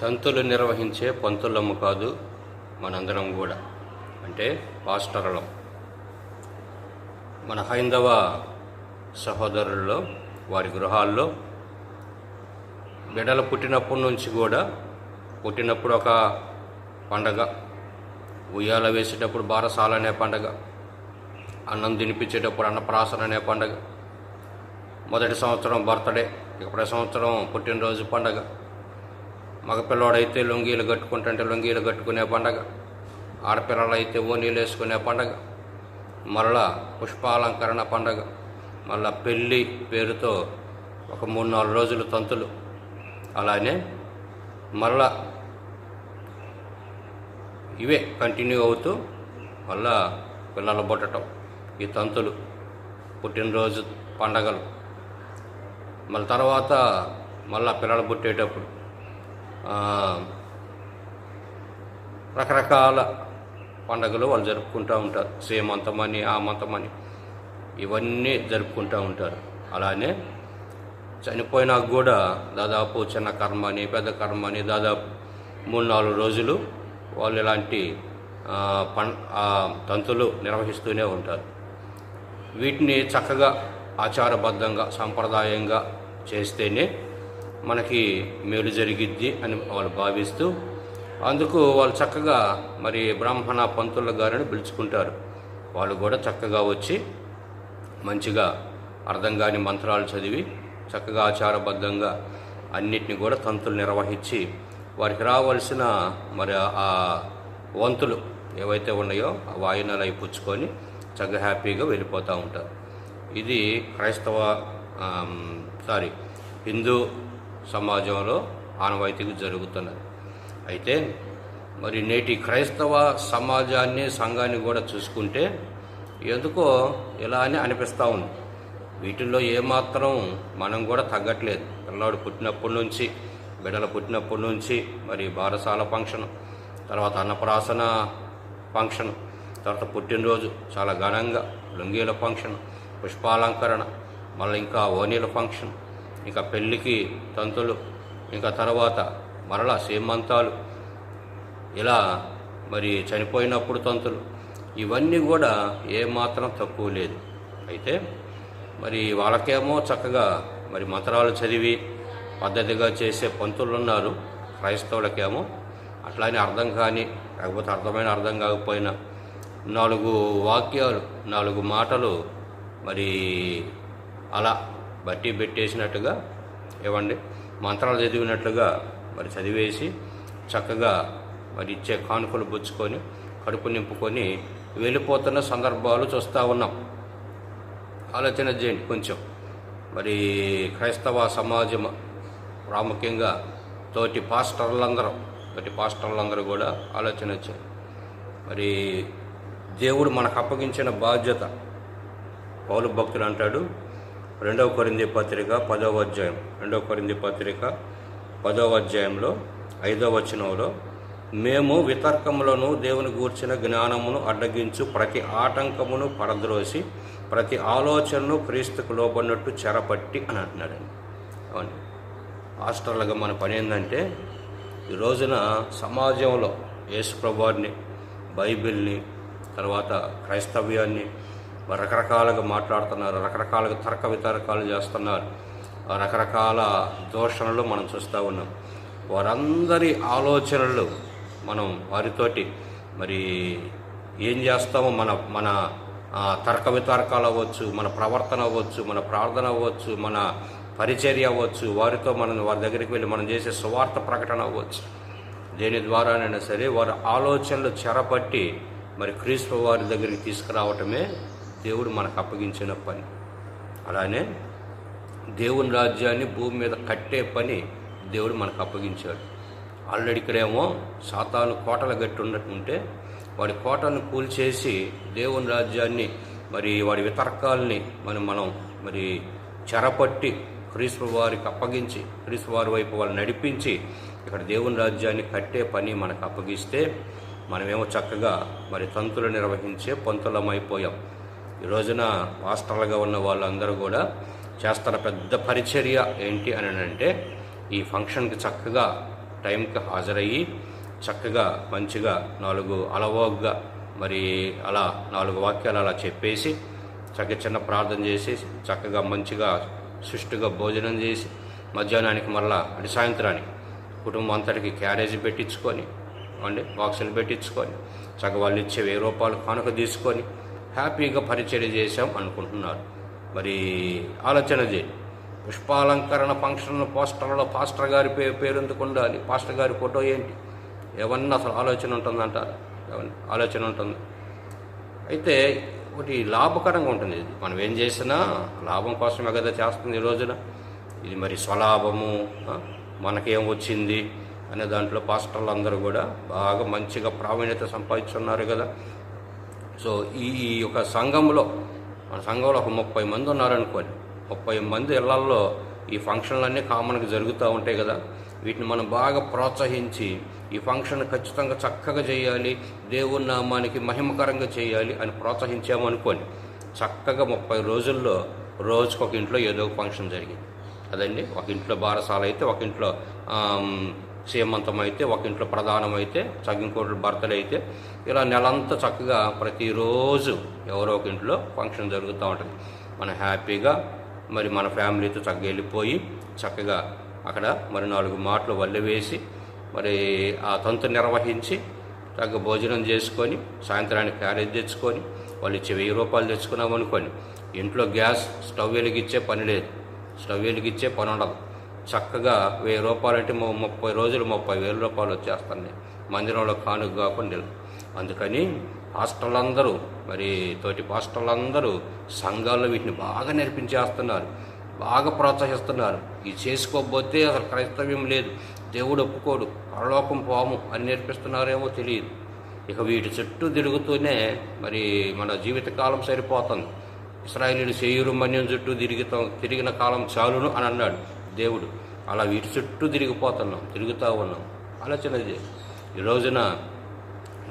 తంతులు నిర్వహించే పంతులము కాదు మనందరం కూడా. అంటే పాస్టరలం. మన హైందవ సహోదరుల్లో వారి గృహాల్లో బిడ్డలు పుట్టినప్పటి నుంచి కూడా పుట్టినప్పుడు ఒక పండగ ఉయ్యాల వేసేటప్పుడు బారసాల అనే పండగ అన్నం తినిపించేటప్పుడు అన్నప్రాసన అనే పండగ మొదటి సంవత్సరం బర్త్డే ఇప్పుడే సంవత్సరం పుట్టినరోజు పండగ మగపిల్లవాడైతే లొంగీలు కట్టుకుంటుంటే లొంగీలు కట్టుకునే పండగ. ఆడపిల్లలైతే ఓనీలు వేసుకునే పండగ. మరలా పుష్పాలంకరణ పండగ. మళ్ళా పెళ్ళి పేరుతో ఒక మూడు నాలుగు రోజులు తంతులు. అలానే మరలా ఇవే కంటిన్యూ అవుతూ మళ్ళా పిల్లలు పుట్టడం ఈ తంతులు పుట్టినరోజు పండగలు. మళ్ళీ తర్వాత మళ్ళా పిల్లలు పుట్టేటప్పుడు రకరకాల పండగలు వాళ్ళు జరుపుకుంటూ ఉంటారు. సేమంతమని ఆ మంతమని ఇవన్నీ జరుపుకుంటూ ఉంటారు. అలానే చనిపోయినా కూడా దాదాపు చిన్న కర్మ అని పెద్ద కర్మ అని దాదాపు మూడు నాలుగు రోజులు వాళ్ళు ఇలాంటి పం తంతులు నిర్వహిస్తూనే ఉంటారు. వీటిని చక్కగా ఆచారబద్ధంగా సాంప్రదాయంగా చేస్తేనే మనకి మేలు జరిగిద్ది అని వాళ్ళు భావిస్తూ అందుకు వాళ్ళు చక్కగా మరి బ్రాహ్మణ పంతుల గారిని పిలుచుకుంటారు. వాళ్ళు కూడా చక్కగా వచ్చి మంచిగా అర్థం కాని మంత్రాలు చదివి చక్కగా ఆచారబద్ధంగా అన్నిటిని కూడా తంతులు నిర్వహించి వారికి రావాల్సిన మరి ఆ వంతులు ఏవైతే ఉన్నాయో ఆ వాయినాలు అవి పుచ్చుకొని చక్కగా హ్యాపీగా వెళ్ళిపోతూ ఉంటారు. ఇది క్రైస్తవ సారీ హిందూ సమాజంలో ఆనవాయితీకి జరుగుతున్నది. అయితే మరి నేటి క్రైస్తవ సమాజాన్ని సంఘాన్ని కూడా చూసుకుంటే ఎందుకో ఇలా అని అనిపిస్తూ ఉంది. వీటిల్లో ఏమాత్రం మనం కూడా తగ్గట్లేదు. పిల్లాడు పుట్టినప్పటి నుంచి బిడ్డలు పుట్టినప్పటి నుంచి మరి బారసాల ఫంక్షన్ తర్వాత అన్నప్రాసన ఫంక్షన్ తర్వాత పుట్టినరోజు చాలా ఘనంగా లుంగీల ఫంక్షన్ పుష్పాలంకరణ మళ్ళీ ఇంకా ఓనీల ఫంక్షన్ ఇంకా పెళ్ళికి తంతులు ఇంకా తర్వాత మరలా సీమంతాలు. ఇలా మరి చనిపోయినప్పుడు తంతులు. ఇవన్నీ కూడా ఏమాత్రం తక్కువ లేదు. అయితే మరి వాళ్ళకేమో చక్కగా మరి మంత్రాలు చదివి పద్ధతిగా చేసే పంతులు ఉన్నారు క్రైస్తవులకేమో అట్లానే అర్థం కానీ లేకపోతే అర్థమైన అర్థం కాకపోయినా నాలుగు వాక్యాలు నాలుగు మాటలు మరి అలా బట్టి పెట్టేసినట్టుగా ఇవ్వండి. మంత్రాలు చదివినట్లుగా మరి చదివేసి చక్కగా మరి ఇచ్చే కానుకలు పుచ్చుకొని కడుపు నింపుకొని వెళ్ళిపోతున్న సందర్భాలు చూస్తూ ఉన్నాం. ఆలోచన చేయండి కొంచెం. మరి క్రైస్తవ సమాజం ప్రాముఖ్యంగా తోటి పాస్టర్లందరూ తోటి పాస్టర్లందరూ కూడా ఆలోచన వచ్చారు మరి దేవుడు మనకు అప్పగించిన బాధ్యత పౌలు భక్తుడు అంటాడు రెండవ కొరింది పత్రిక పదవ అధ్యాయం. రెండవ కొరింది పత్రిక పదవ అధ్యాయంలో ఐదవ వచనంలో మేము వితర్కములను దేవుని గూర్చిన జ్ఞానమును అడ్డగించు ప్రతి ఆటంకమును పరద్రోసి ప్రతి ఆలోచనను క్రీస్తుకు లోబడినట్టు చెరపట్టి అని అంటున్నాడండి. అవును. హాస్టల్గా మన పని ఏంటంటే ఈ రోజున సమాజంలో యేసుప్రభువారిని బైబిల్ని తర్వాత క్రైస్తవ్యాన్ని రకరకాలుగా మాట్లాడుతున్నారు రకరకాలుగా తర్క వితర్కాలు చేస్తున్నారు. రకరకాల దోషణలు మనం చూస్తూ ఉన్నాం. వారందరి ఆలోచనలు మనం వారితోటి మరి ఏం చేస్తామో మన మన తర్క వితర్కాలు అవ్వచ్చు మన ప్రవర్తన అవ్వచ్చు మన ప్రార్థన అవ్వచ్చు మన పరిచర్య అవ్వచ్చు వారితో మనం వారి దగ్గరికి వెళ్ళి మనం చేసే సువార్త ప్రకటన అవ్వచ్చు. దేని ద్వారానైనా సరే వారి ఆలోచనలు చెరపట్టి మరి క్రీస్తు వారి దగ్గరికి తీసుకురావటమే దేవుడు మనకు అప్పగించిన పని. అలానే దేవుని రాజ్యాన్ని భూమి మీద కట్టే పని దేవుడు మనకు అప్పగించాడు. ఆల్రెడీ ఇక్కడేమో సాతాను కోటలు గట్టి ఉంటే వాడి కోటను కూల్చేసి దేవుని రాజ్యాన్ని మరి వాడి వితర్కాల్ని మనం మనం మరి చెరపట్టి క్రీస్తు వారికి అప్పగించి క్రీస్తు వారి వైపు వాళ్ళు నడిపించి ఇక్కడ దేవుని రాజ్యాన్ని కట్టే పని మనకు అప్పగిస్తే మనమేమో చక్కగా మరి తంతులు నిర్వహించే పంతులమైపోయాం. ఈ రోజున మాస్టర్లుగా ఉన్న వాళ్ళందరూ కూడా చేస్తున్న పెద్ద పరిచర్య ఏంటి అని అంటే ఈ ఫంక్షన్కి చక్కగా టైంకి హాజరయ్యి చక్కగా మంచిగా నాలుగు అలవోగ్గా మరి అలా నాలుగు వాక్యాలు అలా చెప్పేసి చక్కగా చిన్న ప్రార్థన చేసి చక్కగా మంచిగా సుష్టిగా భోజనం చేసి మధ్యాహ్నానికి మరలా అంటే సాయంత్రానికి కుటుంబం అంతటికి క్యారేజీ పెట్టించుకొని అండి బాక్సులు పెట్టించుకొని చక్కగా వాళ్ళు ఇచ్చే వెయ్యి రూపాయలు కానుక తీసుకొని హ్యాపీగా పరిచయం చేశాం అనుకుంటున్నారు. మరి ఆలోచన చేయండి పుష్పాలంకరణ ఫంక్షన్ పోస్టర్లో పాస్టర్ గారి పే పేరు ఎందుకు ఉండాలి? పాస్టర్ గారి ఫోటో ఏంటి? ఏమన్నా అసలు ఆలోచన ఉంటుందంటారు ఆలోచన ఉంటుంది? అయితే ఒకటి లాభకరంగా ఉంటుంది. ఇది మనం ఏం చేసినా లాభం కోసమే కదా చేస్తుంది ఈ రోజున. ఇది మరి స్వలాభము మనకేం వచ్చింది? అనే దాంట్లో పాస్టర్లు అందరూ కూడా బాగా మంచిగా ప్రావీణ్యత సంపాదించున్నారు కదా. సో ఈ ఈ యొక్క సంఘంలో మన సంఘంలో ఒక ముప్పై మంది ఉన్నారనుకోండి. ముప్పై మంది ఇళ్ళల్లో ఈ ఫంక్షన్లన్నీ కామన్గా జరుగుతూ ఉంటాయి కదా. వీటిని మనం బాగా ప్రోత్సహించి ఈ ఫంక్షన్ ఖచ్చితంగా చక్కగా చేయాలి దేవుని నామానికి మహిమకరంగా చేయాలి అని ప్రోత్సహించామనుకోండి. చక్కగా ముప్పై రోజుల్లో రోజుకు ఒక ఇంట్లో ఏదో ఒక ఫంక్షన్ జరిగింది. అదండి. ఒక ఇంట్లో బారసాల అయితే ఒక ఇంట్లో సీమంతం అయితే ఒక ఇంట్లో ప్రధానమైతే అయితే చగ్గింకోట్లు భర్తలు అయితే ఇలా నెలంతా చక్కగా ప్రతిరోజు ఎవరో ఒక ఇంట్లో ఫంక్షన్ జరుగుతూ ఉంటుంది. మనం హ్యాపీగా మరి మన ఫ్యామిలీతో చక్కగా వెళ్ళిపోయి చక్కగా అక్కడ మరి నాలుగు మాటలు వల్లె వేసి మరి ఆ తంతు నిర్వహించి తగ్గ భోజనం చేసుకొని సాయంత్రానికి క్యారేజ్ తెచ్చుకొని వాళ్ళు ఇచ్చే వెయ్యి రూపాయలు తెచ్చుకున్నాం అనుకోండి ఇంట్లో గ్యాస్ స్టవ్ వెలిగిచ్చే పని లేదు. స్టవ్ వెలిగిచ్చే పని ఉండదు చక్కగా వెయ్యి రూపాయలు అంటే ముప్పై రోజులు ముప్పై వేల రూపాయలు వచ్చేస్తున్నాయి. మందిరంలో కానుక కాకుండా అందుకని పాస్టర్లందరూ మరి తోటి పాస్టర్లందరూ సంఘాల్లో వీటిని బాగా నేర్పించేస్తున్నారు. బాగా ప్రోత్సహిస్తున్నారు. ఇది చేసుకోకపోతే అసలు క్రైస్తవ్యం లేదు. దేవుడు ఒప్పుకోడు. పరలోకం పోము అని నేర్పిస్తున్నారేమో తెలియదు. ఇక వీటి చుట్టూ తిరుగుతూనే మరి మన జీవితకాలం సరిపోతుంది. ఇస్రాయేలీలు చేయూరు మన్యం చుట్టూ తిరుగుతాం తిరిగిన కాలం చాలును అని అన్నాడు. దేవుడు. అలా వీటి చుట్టూ తిరిగిపోతున్నాం తిరుగుతూ ఉన్నాం. ఆలోచనది ఈ రోజున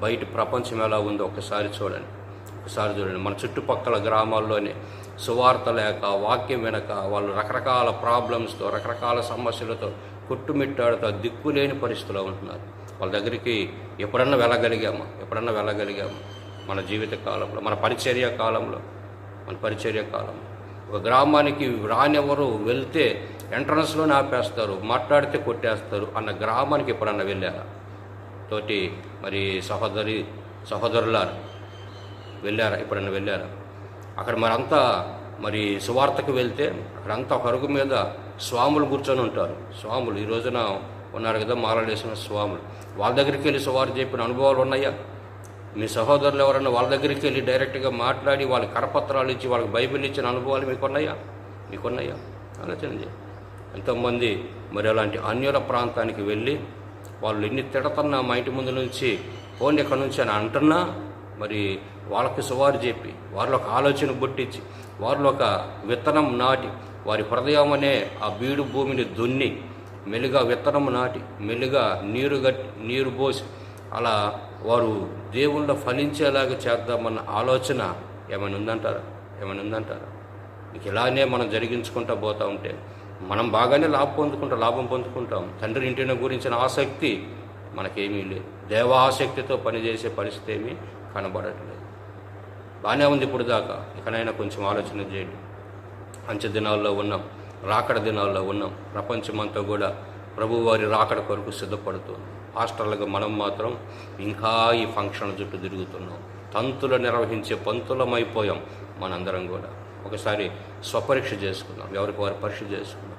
బయట ప్రపంచం ఎలా ఉందో ఒకసారి చూడండి. ఒకసారి చూడండి. మన చుట్టుపక్కల గ్రామాల్లోనే సువార్త లేక వాక్యం వెనక వాళ్ళు రకరకాల ప్రాబ్లమ్స్తో రకరకాల సమస్యలతో కొట్టుమిట్టాడుతో దిక్కులేని పరిస్థితిలో ఉంటున్నారు. వాళ్ళ దగ్గరికి ఎప్పుడన్నా వెళ్ళగలిగామా? ఎప్పుడన్నా వెళ్ళగలిగామా? మన జీవిత కాలంలో మన పరిచర్య కాలంలో మన పరిచర్య కాలంలో. ఒక గ్రామానికి రానెవరు వెళ్తే ఎంట్రన్స్లోనే ఆపేస్తారు మాట్లాడితే కొట్టేస్తారు అన్న గ్రామానికి ఎప్పుడన్నా వెళ్ళారా? తోటి మరి సహోదరి సహోదరులారు వెళ్ళారా? ఎప్పుడన్నా వెళ్ళారా? అక్కడ మరంతా మరి సువార్తకు వెళ్తే అక్కడంతా ఒక అరుగు మీద స్వాములు కూర్చొని ఉంటారు. స్వాములు ఈ రోజున ఉన్నారు కదా మాలడేసిన స్వాములు. వాళ్ళ దగ్గరికి వెళ్ళి సువార్త చెప్పిన అనుభవాలు ఉన్నాయా? మీ సహోదరులు ఎవరైనా వాళ్ళ దగ్గరికి వెళ్ళి డైరెక్ట్గా మాట్లాడి వాళ్ళ కరపత్రాలు ఇచ్చి వాళ్ళకి బైబిల్ ఇచ్చిన అనుభవాలు మీకున్నాయా? మీకున్నాయా? ఆలోచన చేయండి. ఎంతోమంది మరి అలాంటి అన్యుల ప్రాంతానికి వెళ్ళి వాళ్ళు ఎన్ని తిడతన్నా మా ఇంటి ముందు నుంచి ఫోన్ ఎక్కడి నుంచి అని అంటున్నా మరి వాళ్ళకి సువారు చెప్పి వారిలో ఒక ఆలోచన పుట్టించి వారిలో ఒక విత్తనం నాటి వారి హృదయం అనే ఆ బీడు భూమిని దున్ని మెల్లిగా విత్తనం నాటి మెల్లిగా నీరు గట్టి నీరు పోసి అలా వారు దేవుళ్ళ ఫలించేలాగా చేద్దామన్న ఆలోచన ఏమైనా ఉందంటారా? ఏమైనా ఉందంటారా? ఇలానే మనం జరిగించుకుంటూ పోతూ ఉంటే మనం బాగానే లాభం పొందుకుంటాం లాభం పొందుకుంటాం. తండ్రి ఇంటిని గురించిన ఆసక్తి మనకేమీ లేదు. దేవాసక్తితో పనిచేసే పరిస్థితి ఏమీ కనబడట్లేదు. బాగానే ఉంది ఇప్పుడు దాకా. ఇకనైనా కొంచెం ఆలోచన చేయండి. అంచె దినాల్లో ఉన్నాం రాకడ దినాల్లో ఉన్నాం. ప్రపంచమంతా కూడా ప్రభువారి రాకడ కొరకు సిద్ధపడుతుంది. హాస్టల్గా మనం మాత్రం ఇంకా ఈ ఫంక్షన్ చుట్టూ తిరుగుతున్నాం. తంతులు నిర్వహించే పంతులమైపోయాం మనందరం కూడా. ఒకసారి స్వపరీక్ష చేసుకుందాం ఎవరికి వారు పరీక్ష చేసుకుందాం.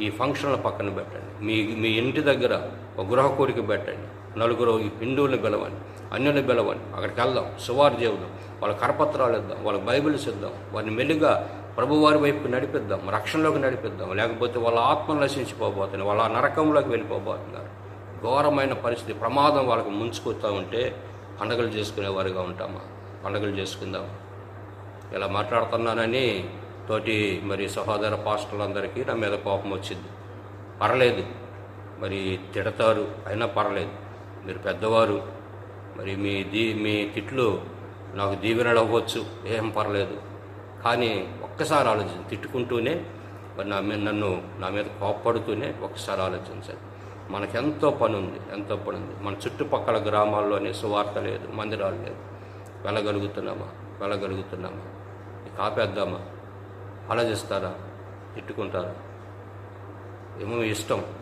ఈ ఫంక్షన్ల పక్కన పెట్టండి. మీ మీ ఇంటి దగ్గర ఒక గృహ కోరిక పెట్టండి. నలుగురు ఈ హిందువుల్ని పిలవండి అన్యుల్ని పిలవండి. అక్కడికి వెళ్దాం సువారు చేద్దాం వాళ్ళ కరపత్రాలు ఇద్దాం వాళ్ళ బైబిల్స్ ఇద్దాం వారిని మెల్లిగా ప్రభువారి వైపు నడిపిద్దాం రక్షణలోకి నడిపిద్దాం. లేకపోతే వాళ్ళ ఆత్మను నశించిపోబోతున్నాయి వాళ్ళ నరకంలోకి వెళ్ళిపోబోతున్నారు. ఘోరమైన పరిస్థితి ప్రమాదం వాళ్ళకి ముంచుకొస్తూ ఉంటే పండగలు చేసుకునేవారుగా ఉంటామా? పండగలు చేసుకుందామా? ఇలా మాట్లాడుతున్నానని తోటి మరి సహోదర పాస్టర్లందరికీ నా మీద కోపం వచ్చింది. పర్లేదు మరి తిడతారు అయినా పర్లేదు. మీరు పెద్దవారు మరి మీ దీ మీ తిట్లు నాకు దీవెనలు అవ్వచ్చు ఏం పర్లేదు. కానీ ఒక్కసారి ఆలోచించి తిట్టుకుంటూనే మరి నా మీద నన్ను నా మీద కోప్పడుతూనే ఒక్కసారి ఆలోచించాలి. మనకెంతో పని ఉంది ఎంతో పని ఉంది మన చుట్టుపక్కల గ్రామాల్లోనే సువార్త లేదు మందిరాలు లేదు వెళ్ళగలుగుతున్నామా? వెళ్ళగలుగుతున్నామా? కాపేద్దామా? ఆపేద్దామా ఆలోచిస్తారా? తిట్టుకుంటారా? ఏమో ఇష్టం.